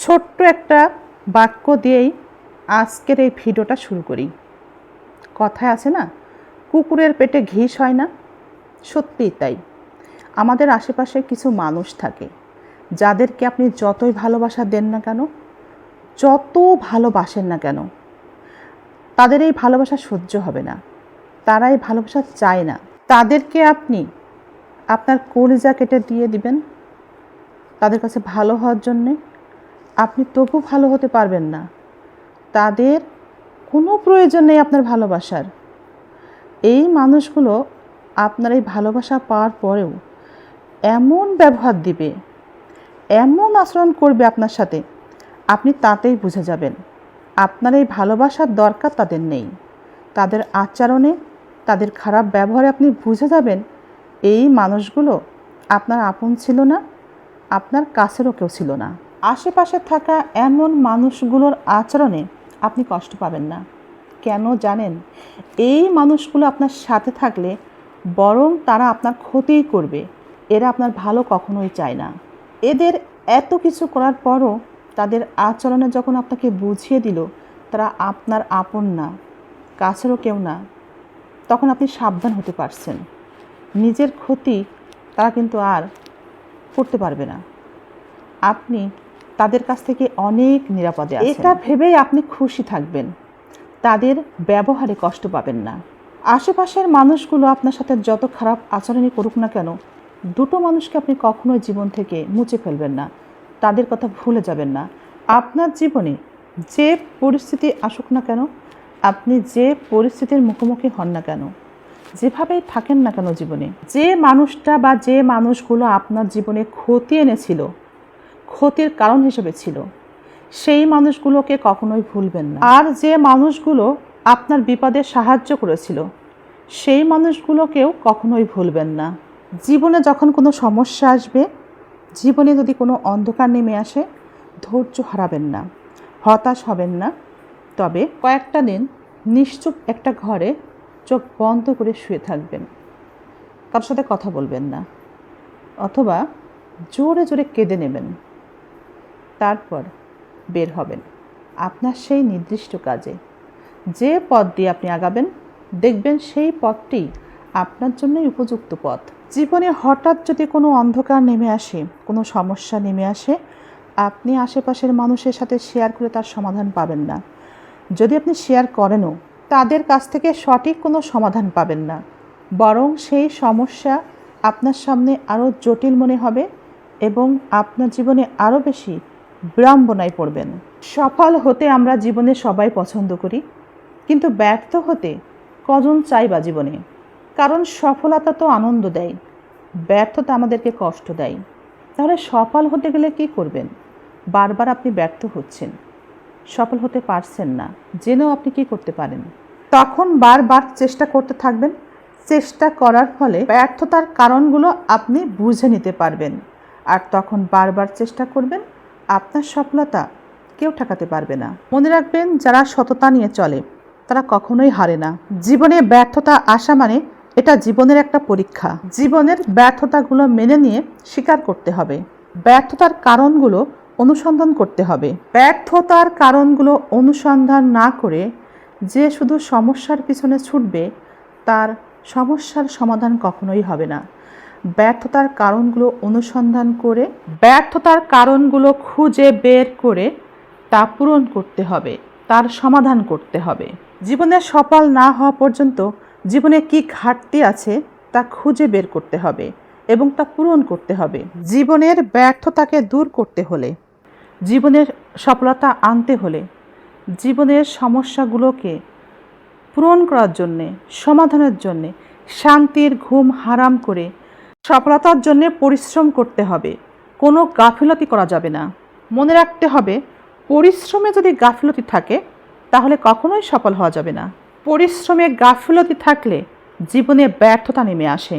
ছোট্ট একটা বাক্য দিয়েই আজকের এই ভিডিওটা শুরু করি। কথায় আছে না, কুকুরের পেটে ঘিস হয় না? সত্যিই তাই। আমাদের আশেপাশে কিছু মানুষ থাকে, যাদেরকে আপনি যতই ভালোবাসা দেন না কেন, যত ভালোবাসেন না কেন, তাদের এই ভালোবাসা সহ্য হবে না। তারা এই ভালোবাসা চায় না। তাদেরকে আপনি আপনার কলিজা কেটে দিয়ে দিবেন, তাদের কাছে ভালো হওয়ার জন্যে আপনি তবু ভালো হতে পারবেন না। তাদের কোনো প্রয়োজন নেই আপনার ভালোবাসার। এই মানুষগুলো আপনার এই ভালোবাসা পাওয়ার পরেও এমন ব্যবহার দিবে, এমন আচরণ করবে আপনার সাথে, আপনি তাতেই বুঝে যাবেন। আপনার এই ভালোবাসার দরকার তাদের নেই। তাদের আচরণে, তাদের খারাপ ব্যবহারে আপনি বুঝে যাবেন, এই মানুষগুলো আপনার আপন ছিল না, আপনার কাছেরও কেউ ছিল না। আশেপাশে থাকা এমন মানুষগুলোর আচরণে আপনি কষ্ট পাবেন না। কেন জানেন? এই মানুষগুলো আপনার সাথে থাকলে বরং তারা আপনার ক্ষতিই করবে। এরা আপনার ভালো কখনোই চায় না। এদের এত কিছু করার পরও তাদের আচরণে যখন আপনাকে বুঝিয়ে দিল, তারা আপনার আপন না, কাছেরও কেউ না, তখন আপনি সাবধান হতে পারছেন। নিজের ক্ষতি তারা কিন্তু আর করতে পারবে না। আপনি তাদের কাছ থেকে অনেক নিরাপদে এটা ভেবেই আপনি খুশি থাকবেন। তাদের ব্যবহারে কষ্ট পাবেন না। আশেপাশের মানুষগুলো আপনার সাথে যত খারাপ আচরণই করুক না কেন, দুটো মানুষকে আপনি কখনোই জীবন থেকে মুছে ফেলবেন না। তাদের কথা ভুলে যাবেন না। আপনার জীবনে যে পরিস্থিতি আসুক না কেন, আপনি যে পরিস্থিতির মুখোমুখি হন না কেন, যেভাবেই থাকেন না কেন জীবনে, যে মানুষটা বা যে মানুষগুলো আপনার জীবনে ক্ষতি এনেছিল ক্ষতির কারণ হিসেবে ছিল। সেই মানুষগুলোকে কখনোই ভুলবেন না। আর যে মানুষগুলো আপনার বিপদে সাহায্য করেছিল, সেই মানুষগুলোকেও কখনোই ভুলবেন না। জীবনে যখন কোনো সমস্যা আসবে, জীবনে যদি কোনো অন্ধকার নেমে আসে, ধৈর্য হারাবেন না, হতাশ হবেন না। তবে কয়েকটা দিন নিশ্চুপ একটা ঘরে চোখ বন্ধ করে শুয়ে থাকবেন। কারোর সাথে কথা বলবেন না, অথবা জোরে জোরে কেঁদে নেবেন। তারপর বের হবেন। আপনার সেই নির্দিষ্ট কাজে। যে পথ দিয়ে আপনি আগাবেন, দেখবেন সেই পথটি আপনার জন্যই উপযুক্ত পথ। জীবনে হঠাৎ যদি কোনো অন্ধকার নেমে আসে, কোনো সমস্যা নেমে আসে, আপনি আশেপাশের মানুষের সাথে শেয়ার করে তার সমাধান পাবেন না। যদি আপনি শেয়ার করেনও, তাদের কাছ থেকে সঠিক কোনো সমাধান পাবেন না। বরং সেই সমস্যা আপনার সামনে আরও জটিল মনে হবে এবং আপনার জীবনে আরও বেশি বিড়ম্বনায় পড়বেন। সফল হতে আমরা জীবনে সবাই পছন্দ করি, কিন্তু ব্যর্থ হতে কজন চাই বা জীবনে? কারণ সফলতা তো আনন্দ দেয়, ব্যর্থতা আমাদেরকে কষ্ট দেয়। তাহলে সফল হতে গেলে কি করবেন? বারবার আপনি ব্যর্থ হচ্ছেন, সফল হতে পারছেন না, জেনেও আপনি কি করতে পারেন? তখন বারবার চেষ্টা করতে থাকবেন, চেষ্টা করার ফলে ব্যর্থতার কারণগুলো আপনি বুঝে নিতে পারবেন। আর তখন বারবার চেষ্টা করবেন আপনার সফলতা কেউ ঠেকাতে পারবে না। মনে রাখবেন, যারা সততা নিয়ে চলে, তারা কখনোই হারে না। জীবনে ব্যর্থতা আসা মানে এটা জীবনের একটা পরীক্ষা। জীবনের ব্যর্থতাগুলো মেনে নিয়ে স্বীকার করতে হবে। ব্যর্থতার কারণগুলো অনুসন্ধান করতে হবে। ব্যর্থতার কারণগুলো অনুসন্ধান না করে যে শুধু সমস্যার পিছনে ছুটবে, তার সমস্যার সমাধান কখনোই হবে না। ব্যর্থতার কারণগুলো অনুসন্ধান করে, ব্যর্থতার কারণগুলো খুঁজে বের করে তা পূরণ করতে হবে, তার সমাধান করতে হবে। জীবনে সফল না হওয়া পর্যন্ত জীবনে কি ঘাটতি আছে তা খুঁজে বের করতে হবে এবং তা পূরণ করতে হবে। জীবনের ব্যর্থতাকে দূর করতে হলে, জীবনের সফলতা আনতে হলে, জীবনের সমস্যাগুলোকে পূরণ করার জন্যে, সমাধানের জন্যে, শান্তির ঘুম হারাম করে সফলতার জন্য পরিশ্রম করতে হবে। কোনো গাফিলতি করা যাবে না। মনে রাখতে হবে, পরিশ্রমে যদি গাফিলতি থাকে, তাহলে কখনোই সফল হওয়া যাবে না। পরিশ্রমে গাফিলতি থাকলে জীবনে ব্যর্থতা নেমে আসে।